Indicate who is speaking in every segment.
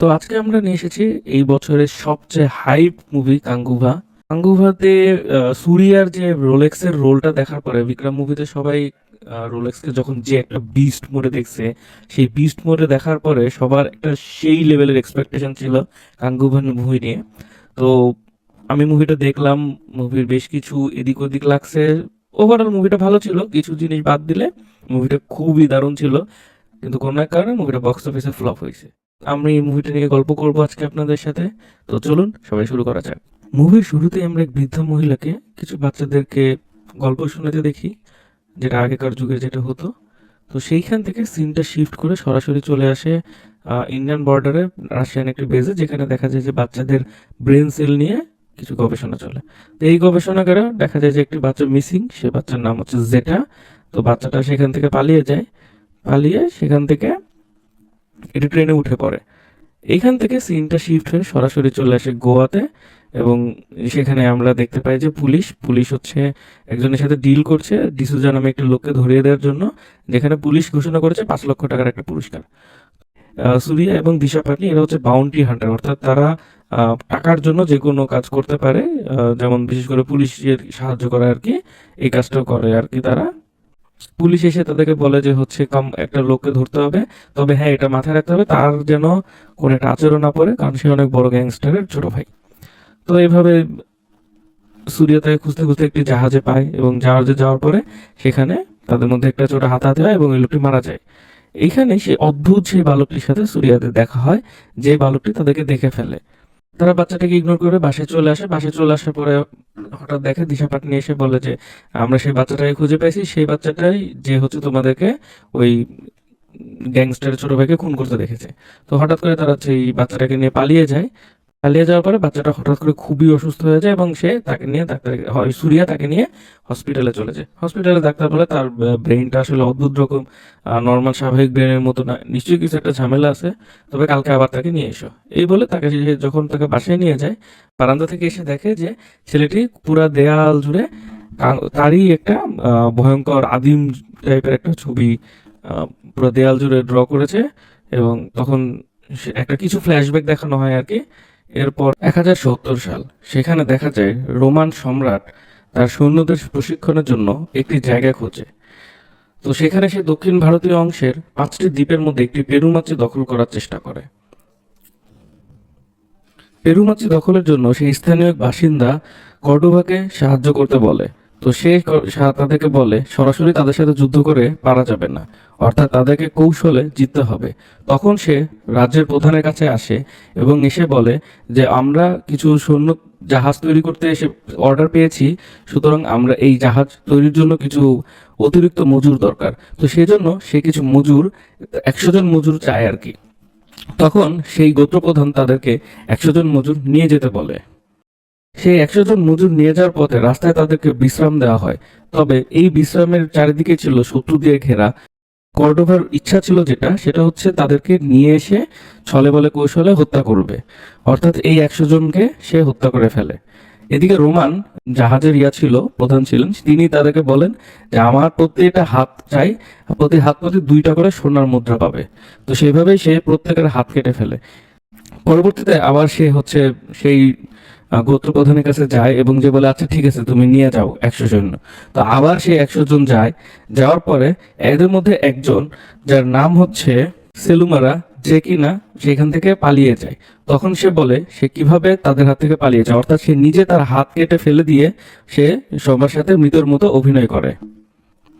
Speaker 1: তো আজকে আমরা নিয়ে এসেছি এই বছরের সবচেয়ে হাইপ মুভি কাঙ্গুভা। কাঙ্গুভাতে সুরিয়ার যে রোলেক্সের রোলটা দেখার পরে বিক্রম মুভিতে সবাই রোলেক্সকে যখন যে একটা বিস্ট মোডে দেখছে, সেই বিস্ট মোডে দেখার পরে সবার একটা সেই লেভেলের এক্সপেকটেশন ছিল কাঙ্গুভা মুভি নিয়ে। তো আমি মুভিটা দেখলাম মুভির বেশ কিছু এদিক ওদিক লাগছে। ওভারঅল মুভিটা ভালো ছিল, কিছু জিনিস বাদ দিলে মুভিটা খুবই দারুণ ছিল। কিন্তু কোনো এক কারণে মুভিটা বক্স অফিসে ফ্লপ হয়েছে। আমি এই মুভিটা নিয়ে গল্প করব আজকে আপনাদের সাথে। তো চলুন, সবাই শুরু করা যাক। মুভির শুরুতেই আমরা এক বৃদ্ধ মহিলাকে কিছু বাচ্চাদেরকে গল্প শোনাতে দেখি, যেটা আগেকার যুগে যেটা হতো। তো সেইখান থেকে সিনটা শিফট করে সরাসরি চলে আসে ইন্ডিয়ান বর্ডারে রাশিয়ান একটি বেজে যেখানে দেখা যায় যে বাচ্চাদের ব্রেন সেল নিয়ে কিছু গবেষণা চলে। তো এই গবেষণাগারে দেখা যায় যে একটি বাচ্চা মিসিং সে বাচ্চার নাম হচ্ছে জেটা তো বাচ্চাটা সেখান থেকে পালিয়ে যায়। পালিয়ে সেখান থেকে এটি ট্রেনে উঠে পড়ে। এইখান থেকে সিনটা শিফট হয়ে সরাসরি চলে আসে গোয়াতে এবং সেখানে আমরা দেখতে পাই যে পুলিশ পুলিশ হচ্ছে একজনের সাথে ডিল করছে ডিসুজা নামে একটি লোককে ধরিয়ে দেওয়ার জন্য, যেখানে পুলিশ ঘোষণা করেছে পাঁচ লক্ষ টাকার একটা পুরস্কার। সুরিয়া এবং দিশা পাটনি, এরা হচ্ছে বাউন্টি হান্টার অর্থাৎ তারা টাকার জন্য যে কোনো কাজ করতে পারে যেমন বিশেষ করে পুলিশের সাহায্য করা আর কি, এই কাজটাও করে আর কি তারা। পুলিশ এসে তাদেরকে বলে যে হচ্ছে কম, একটা লোককে ধরতে হবে। তবে হ্যাঁ এটা মাথায় রাখতে হবে, তার যেন কোনো একটা আচরণ না পড়ে, কারণ সে অনেক বড় গ্যাংস্টারের ছোট ভাই। তো এইভাবে সুরিয়া তাকে খুঁজতে খুঁজতে একটি জাহাজে পায় এবং জাহাজে যাওয়ার পরে সেখানে তাদের মধ্যে একটা ছোট হাতাহাতি হয় এবং এই লোকটি মারা যায়। এইখানে সেই অদ্ভুত সেই বালকটির সাথে সুরিয়াদের দেখা হয়, যে বালকটি তাদেরকে দেখে ফেলে। তারা বাচ্চাটাকে ইগনোর করে বাসায় চলে আসে। বাসায় চলে আসার পরে হঠাৎ দেখে দিশা পাটনি এসে বলে যে, আমরা সেই বাচ্চাটাকে খুঁজে পাইছি সেই বাচ্চাটাই যে হচ্ছে তোমাদেরকে ওই গ্যাংস্টারের ছোট ভাইকে খুন করতে দেখেছে। তো হঠাৎ করে তারা সেই বাচ্চাটাকে নিয়ে পালিয়ে যায়। পালিয়ে যাওয়ার পরে বাচ্চাটা হঠাৎ করে খুবই অসুস্থ হয়ে যায় এবং সে তাকে নিয়ে ডাক্তার সুরিয়া তাকে নিয়ে হসপিটালে চলে যায়। হসপিটালে ডাক্তার বলে তার ব্রেনটা আসলে অদ্ভুত রকম নর্মাল স্বাভাবিক ব্রেনের মতো না নিশ্চয়ই কিছু একটা ঝামেলা আছে, তবে কালকে আবার তাকে নিয়ে এসো। এই বলে তাকে যখন তাকে বাসায় নিয়ে যায়, বারান্দা থেকে এসে দেখে যে ছেলেটি পুরা দেয়াল জুড়ে তারই একটা ভয়ঙ্কর আদিম টাইপের একটা ছবি পুরো দেয়াল জুড়ে ড্র করেছে এবং তখন একটা কিছু ফ্ল্যাশব্যাক দেখানো হয় আর কি। এরপর এক হাজার সত্তর সাল, সেখানে দেখা যায় রোমান সম্রাট তার সৈন্যদের প্রশিক্ষণের জন্য একটি জায়গা খোঁজে। তো সেখানে সে দক্ষিণ ভারতীয় অংশের পাঁচটি দ্বীপের মধ্যে একটি পেরুমাচি দখল করার চেষ্টা করে। পেরুমাচি দখলের জন্য সে স্থানীয় বাসিন্দা কর্ডোভাকে সাহায্য করতে বলে। তো সে তাদেরকে বলে, সরাসরি তাদের সাথে যুদ্ধ করে পারা যাবে না। অর্থাৎ তাদেরকে কৌশলে জিততে হবে। তখন সে রাজ্যের প্রধানের কাছে আসে এবং এসে বলে যে, আমরা কিছু সৈন্য জাহাজ তৈরি করতে এসে অর্ডার পেয়েছি, সুতরাং আমরা এই জাহাজ তৈরির জন্য কিছু অতিরিক্ত মজুর দরকার। তো সেই জন্য সে কিছু মজুর, একশো জন মজুর চায় আর কি। তখন সেই গোত্রপ্রধান তাদেরকে একশো জন মজুর নিয়ে যেতে বলে। সেই একশো জন মজুর নিয়ে যাওয়ার পথে রাস্তায় তাদেরকে বিশ্রাম দেওয়া হয়। তবে এই বিশ্রামের চারিদিকে ছিল শত্রু দিয়ে ঘেরা। কর্ডোভার ইচ্ছা ছিল যেটা, সেটা হচ্ছে তাদেরকে নিয়ে এসে ছলে বলে কৌশলে হত্যা করবে। অর্থাৎ এই একশো জনকে সে হত্যা করে ফেলে। এদিকে রোমান জাহাজের ইয়া ছিল, প্রধান ছিলেন, তিনি তাদেরকে বলেন যে, আমার প্রতি প্রত্যেকটা হাত চাই, প্রতি হাত প্রতি দুইটা করে সোনার মুদ্রা পাবে। তো সেইভাবেই সে প্রত্যেকের হাত কেটে ফেলে। পরবর্তীতে আবার সে হচ্ছে সেই আহ, গোত্র প্রধানের কাছে যায় এবং যে বলে আচ্ছা ঠিক আছে তুমি নিয়ে যাও একশো জন। তো আবার সেই একশো জন যায়। যাওয়ার পরে এদের মধ্যে একজন যার নাম হচ্ছে সেলুমারা যে কিনা সেখান থেকে পালিয়ে যায়। তখন সে বলে সে কীভাবে তাদের হাত থেকে পালিয়ে যায়? অর্থাৎ সে নিজে তার হাত কেটে ফেলে দিয়ে সে সবার সাথে মৃতর মতো অভিনয় করে।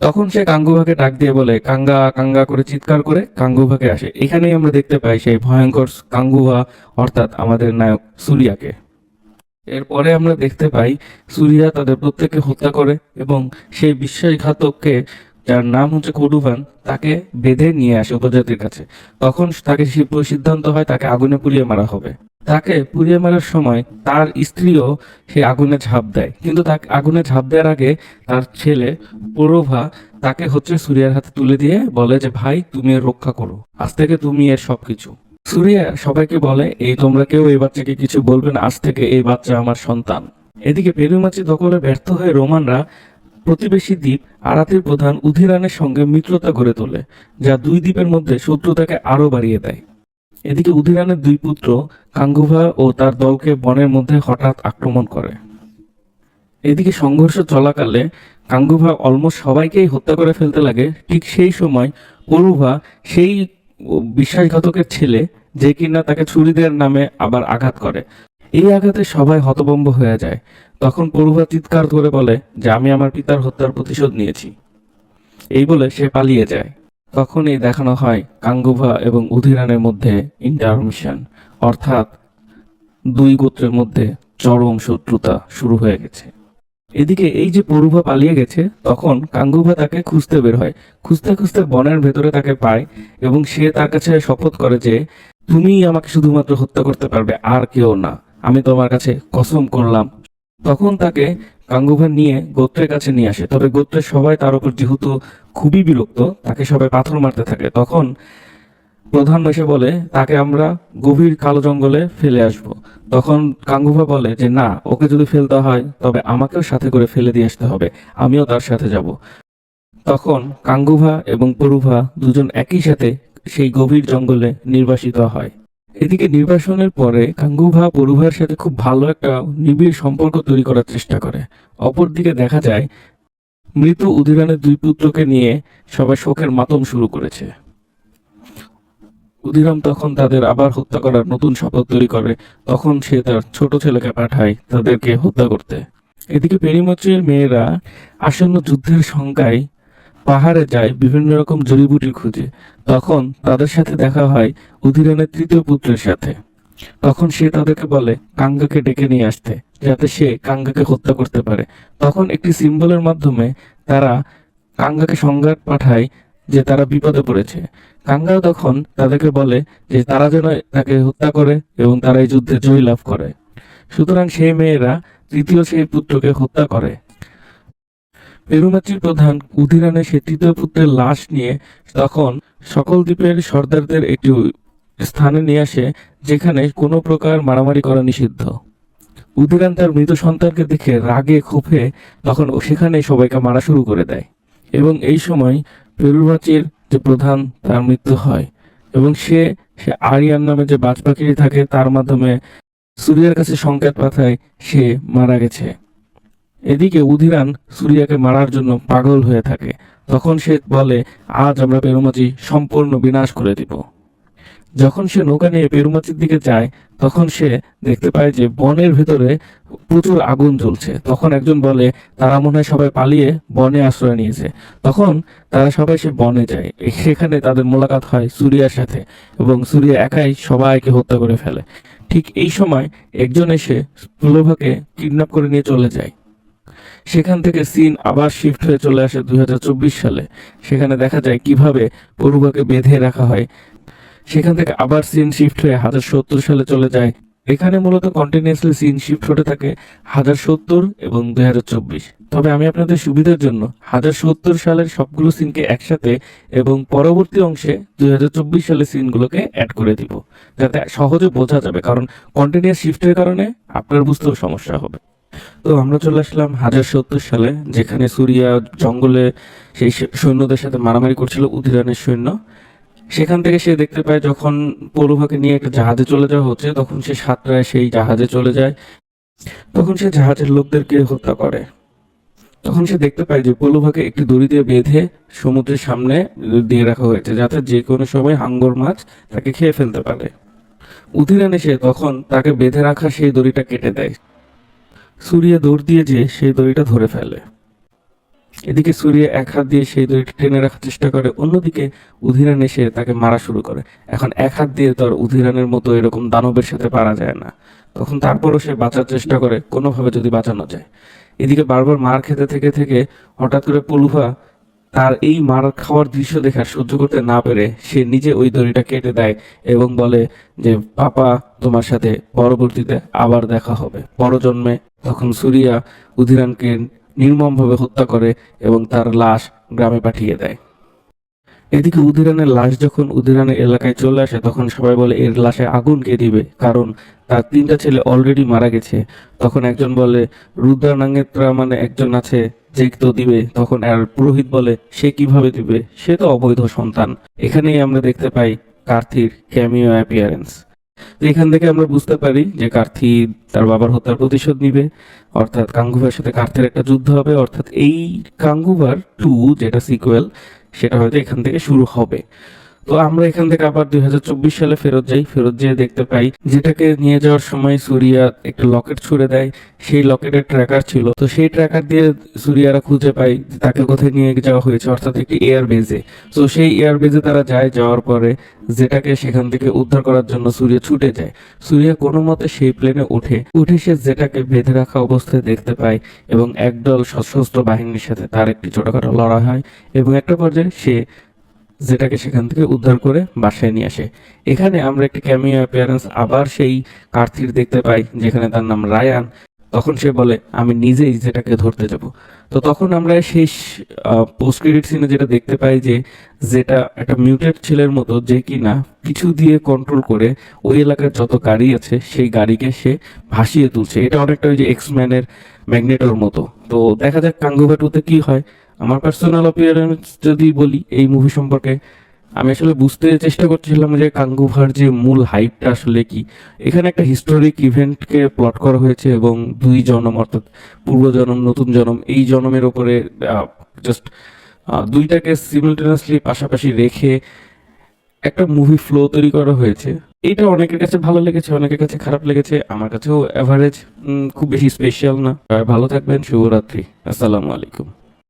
Speaker 1: তখন সে কাঙ্গুভাকে ডাক দিয়ে বলে কাঙ্গা কাঙ্গা করে চিৎকার করে কাঙ্গুভাকে আসে। এখানেই আমরা দেখতে পাই সেই ভয়ঙ্কর কাঙ্গুভা অর্থাৎ আমাদের নায়ক সুরিয়াকে। এরপরে আমরা দেখতে পাই সুরিয়া তাদের প্রত্যেককে হত্যা করে এবং সেই বিশ্বাসঘাতককে যার নাম হচ্ছে কডুভান, তাকে বেঁধে নিয়ে আসে উপজাতির কাছে। তখন তাকে সিদ্ধান্ত হয় তাকে আগুনে পুড়িয়ে মারা হবে। তাকে পুড়িয়ে মারার সময় তার স্ত্রীও সেই আগুনে ঝাঁপ দেয়। কিন্তু তাকে আগুনে ঝাঁপ দেওয়ার আগে তার ছেলে পৌরভা তাকে হচ্ছে সুরিয়ার হাতে তুলে দিয়ে বলে যে, ভাই, তুমি এর রক্ষা করো। আজ থেকে তুমি এর সবকিছু। সুরিয়া সবাইকে বলে, এই তোমরা কেউ এই বাচ্চাকে কিছু বলবে না। আজ থেকে এই বাচ্চা আমার সন্তান। এদিকে পেরুমাচি দখলে ব্যর্থ হয়ে রোমানরা প্রতিবেশী দ্বীপ আরাতির প্রধান উধিরানের সঙ্গে মিত্রতা গড়ে তোলে, যা দুই দ্বীপের মধ্যে শত্রুতাকে আরও বাড়িয়ে দেয়। এদিকে উধিরানের দুই পুত্র কাঙ্গুভা ও তার দলকে বনের মধ্যে হঠাৎ আক্রমণ করে। এদিকে সংঘর্ষ চলাকালে কাঙ্গুভা অলমোস্ট সবাইকেই হত্যা করে ফেলতে লাগে। ঠিক সেই সময় পরুভা সেই বিশ্বাসঘাতকের ছেলে যে কিনা তাকে ছুরি দেওয়ার নামে আবার আঘাত করে। এই আঘাতে সবাই হতভম্ব হয়ে যায়। তখন পরুভা চিৎকার করে বলে, যে আমি আমার পিতার হত্যার প্রতিশোধ নিয়েছি। এই বলে সে পালিয়ে যায়। তখনই দেখানো হয় কাঙ্গুভা এবং উধিরানের মধ্যে ইন্টারমিশন অর্থাৎ দুই গোত্রের মধ্যে চরম শত্রুতা শুরু হয়ে গেছে। এদিকে এই যে পরুভা পালিয়ে গেছে, তখন কাঙ্গুভা তাকে খুঁজতে বের হয়। খুঁজতে খুঁজতে বনের ভেতরে তাকে পায় এবং সে তার কাছে শপথ করে যে তুমিই আমাকে শুধুমাত্র হত্যা করতে পারবে, আর কেউ না। আমি তোমার কাছে কসম করলাম। তখন তাকে কাঙ্গুভা নিয়ে গোত্রের কাছে নিয়ে আসে। তবে গোত্রের সবাই তার উপর যেহেতু খুবই বিরক্ত, তাকে সবাই পাথর মারতে থাকে। তখন প্রধান এসে বলে, তাকে আমরা গভীর কালো জঙ্গলে ফেলে আসব। তখন কাঙ্গুভা বলে যে, না, ওকে যদি ফেলতে হয়, তবে আমাকেও সাথে করে ফেলে দিয়ে আসতে হবে। আমিও তার সাথে যাব। তখন কাঙ্গুভা এবং পরুভা দুজন একই সাথে সেই গভীর জঙ্গলে নির্বাসিত হয়। এদিকে নির্বাসনের পরে কাঙ্গুভা পরুভার সাথে খুব ভালো একটা নিবিড় সম্পর্ক তৈরি করার চেষ্টা করে। অপরদিকে দেখা যায়, মৃত উদিরানের দুই পুত্রকে নিয়ে সবাই শোকের মাতম শুরু করেছে। উদিরাম তখন তাদের আবার হত্যা করার নতুন শপথ তৈরি করে। তখন সে তার ছোট ছেলেকে পাঠায় তাদেরকে হত্যা করতে। এদিকে পেরিমচের মেয়েরা আসন্ন যুদ্ধের সংখ্যায় পাহাড়ে যায়, বিভিন্ন রকম জড়িবুটি খুঁজে। তখন তাদের সাথে দেখা হয় উদিরানের তৃতীয় পুত্রের সাথে। তখন সে তাদেরকে বলে, কাঙ্গাকে ডেকে নিয়ে আসতে, যাতে সে কাঙ্গাকে হত্যা করতে পারে। তখন একটি সিম্বলের মাধ্যমে তারা কাঙ্গাকে সংঘাত পাঠায় যে তারা বিপদে পড়েছে। কাঙ্গা তখন তাদেরকে বলে যে তারা যেন তাকে হত্যা করে এবং তারা এই যুদ্ধে জয় লাভ করে। সুতরাং সেই মেয়েরা তৃতীয় সেই পুত্রকে হত্যা করে। পেরুমাচির প্রধান উদিরানে সে তৃতীয় পুত্রের লাশ নিয়ে তখন সকল দ্বীপের সর্দারদের একটি স্থানে নিয়ে আসে, যেখানে কোনো প্রকার মারামারি করা নিষিদ্ধ। উদিরান তার মৃত সন্তানকে দেখে রাগে ক্ষোভে তখন সেখানে সবাইকে মারা শুরু করে দেয় এবং এই সময় পেরুমাচির যে প্রধান তার মৃত্যু হয় এবং সে সে আরিয়ান নামে যে বাজ পাখি থাকে, তার মাধ্যমে সূর্যের কাছে সংকেত পাঠায় সে মারা গেছে। এদিকে উদিরান সুরিয়াকে মারার জন্য পাগল হয়ে থাকে। তখন সে বলে, আজ আমরা পেরুমাচি সম্পূর্ণ বিনাশ করে দিব। যখন সে নৌকা নিয়ে পেরুমাচির দিকে যায়, তখন সে দেখতে পায় যে বনের ভেতরে প্রচুর আগুন জ্বলছে। তখন একজন বলে, তারা মনে হয় সবাই পালিয়ে বনে আশ্রয় নিয়েছে। তখন তারা সবাই সে বনে যায়। সেখানে তাদের মোলাকাত হয় সুরিয়ার সাথে এবং সুরিয়া একাই সবাইকে হত্যা করে ফেলে। ঠিক এই সময় একজন এসে প্রলোভাকে কিডন্যাপ করে নিয়ে চলে যায়। সেখান থেকে সিন আবার শিফট হয়ে চলে আসে দুই হাজার চব্বিশ সালে। সেখানে দেখা যায় কীভাবে পড়ুয়াকে বেঁধে রাখা হয়। সেখান থেকে আবার সিন শিফট হয়ে হাজার সত্তর সালে চলে যায়। এখানে মূলত কন্টিনিউসলি সিন শিফট হতে থাকে হাজার সত্তর এবং দুই হাজার চব্বিশ। তবে আমি আপনাদের সুবিধার জন্য হাজার সত্তর সালের সবগুলো সিনকে একসাথে এবং পরবর্তী অংশে দুই হাজার চব্বিশ সালের সিনগুলোকে অ্যাড করে দিব। যাতে সহজে বোঝা যাবে, কারণ কন্টিনিউয়াস শিফটের কারণে আপনার বুঝতেও সমস্যা হবে। তো আমরা চলে আসলাম হাজার সত্তর সালে, যেখানে সুরিয়া জঙ্গলে সেই সৈন্যদের সাথে মারামারি করছিল উদিরানের সৈন্য। সেখান থেকে সে দেখতে পায় যখন পলুভাকে নিয়ে একটা জাহাজে চলে যাওয়া হচ্ছে, তখন সে সাতটায় সেই জাহাজে চলে যায়। তখন সে জাহাজের লোকদেরকে হত্যা করে। তখন সে দেখতে পায় যে পলুভাকে একটি দড়ি দিয়ে বেঁধে সমুদ্রের সামনে দিয়ে রাখা হয়েছে, যাতে যে কোনো সময় হাঙ্গর মাছ তাকে খেয়ে ফেলতে পারে। উদিরান এসে তখন তাকে বেঁধে রাখা সেই দড়িটা কেটে দেয়। সুরিয়া দৌড় দিয়ে যে সেই দড়িটা ধরে ফেলে। এদিকে সুরিয়া এক হাত দিয়ে সেই দড়িটা টেনে রাখার চেষ্টা করে, অন্যদিকে উধিরান এসে তাকে মারা শুরু করে। এখন এক হাত দিয়ে তো আর উধিরানের মতো এরকম দানবের সাথে পারা যায় না। তখন তারপরও সে বাঁচার চেষ্টা করে, কোনোভাবে যদি বাঁচানো যায়। এদিকে বারবার মার খেতে থেকে থেকে হঠাৎ করে পলুভা তার এই মার খাওয়ার দৃশ্য দেখা সহ্য করতে না পেরে সে নিজে ওই দড়িটা কেটে দেয় এবং বলে যে, পাপা, তোমার সাথে পরবর্তীতে আবার দেখা হবে। পরজন্মে তখন সুরিয়া উধিরানকে নির্মমভাবে হত্যা করে এবং তার লাশ গ্রামে পাঠিয়ে দেয়। এদিকে উদিরানের লাশ যখন উদিরানের এলাকায় চলে আসে, তখন সবাই বলে, এর লাশে আগুন কে দিবে? কারণ তার তিনটা ছেলে অলরেডি মারা গেছে। তখন একজন বলে, রুদ্রানাঙ্গেত্রা মানে একজন আছে, যে তো দিবে। তখন আর পুরোহিত বলে, সে কীভাবে দিবে? সে তো অবৈধ সন্তান। এখানেই আমরা দেখতে পাই কার্থির ক্যামিও অ্যাপিয়ারেন্স এখান থেকে আমরা বুঝতে পারি যে কার্থি তার বাবার হত্যার প্রতিশোধ নিবে। অর্থাৎ কাঙ্গুভার সাথে কার্থের একটা যুদ্ধ হবে। অর্থাৎ এই কাঙ্গুভার টু যেটা সিকুয়েল সেটা হয়তো এখান থেকে শুরু হবে। তো আমরা এখান থেকে আবার দুই সালে ফেরত যাই। ফেরত যেয়ে দেখতে পাই, যেটাকে নিয়ে যাওয়ার সময় সুরিয়া একটা লকেট ছুড়ে দেয়। সেই লকেটের ট্র্যাকার ছিল। তো সেই ট্র্যাকার দিয়ে সুরিয়ারা খুঁজে পায় তাকে কোথায় নিয়ে যাওয়া হয়েছে, অর্থাৎ একটি এয়ার বেজে তো সেই এয়ার বেজে তারা যায়, যাওয়ার পরে যেটাকে সেখান থেকে উদ্ধার করার জন্য সুরিয়া ছুটে যায়। সুরিয়া কোনো মতে সেই প্লেনে উঠে। উঠে সে যেটাকে বেঁধে রাখা অবস্থায় দেখতে পায় এবং একদল সশস্ত্র বাহিনীর সাথে তার একটি ছোটখাটো লড়াই হয় এবং একটা পর্যায়ে সে যেটাকে সেখান থেকে উদ্ধার করে বাসায় নিয়ে আসে। এখানে আমরা একটি ক্যামিও অ্যাপিয়ারেন্স আবার সেই কার্থির দেখতে পাই, যেখানে তার নাম রায়ান। তখন সে বলে, আমি নিজেই যেটাকে ধরতে যাব। তো তখন আমরা শেষ পোস্ট ক্রেডিট সিনে যেটা দেখতে পাই যে, যেটা একটা মিউটেড ছেলের মতো যে কিনা কিছু দিয়ে কন্ট্রোল করে ওই এলাকার যত গাড়ি আছে, সেই গাড়িকে সে ভাসিয়ে তুলছে। এটা অনেকটা ওই যে এক্সম্যানের ম্যাগনেটোর মতো। তো দেখা যাক কাঙ্গুভা টুতে কি হয়। আমার পার্সোনাল অপিনিয়ন্স যদি বলি, এই মুভি সম্পর্কে, আমি আসলে বুঝতে চেষ্টা করছিলাম যে কাঙ্গুভার যে মূল হাইপটা আসলে কি। এখানে একটা হিস্টোরিক ইভেন্টকে প্লট করা হয়েছে এবং দুই জনম, অর্থাৎ পূর্ব জনম, নতুন জনম, এই জনমের ওপরে জাস্ট দুইটাকে সিমিলটেনিয়াসলি পাশাপাশি রেখে একটা মুভি ফ্লো তৈরি করা হয়েছে। এটা অনেকের কাছে ভালো লেগেছে, অনেকের কাছে খারাপ লেগেছে, আমার কাছেও অ্যাভারেজ খুব বেশি স্পেশাল না। ভালো থাকবেন, শুভরাত্রি। আসসালামু আলাইকুম।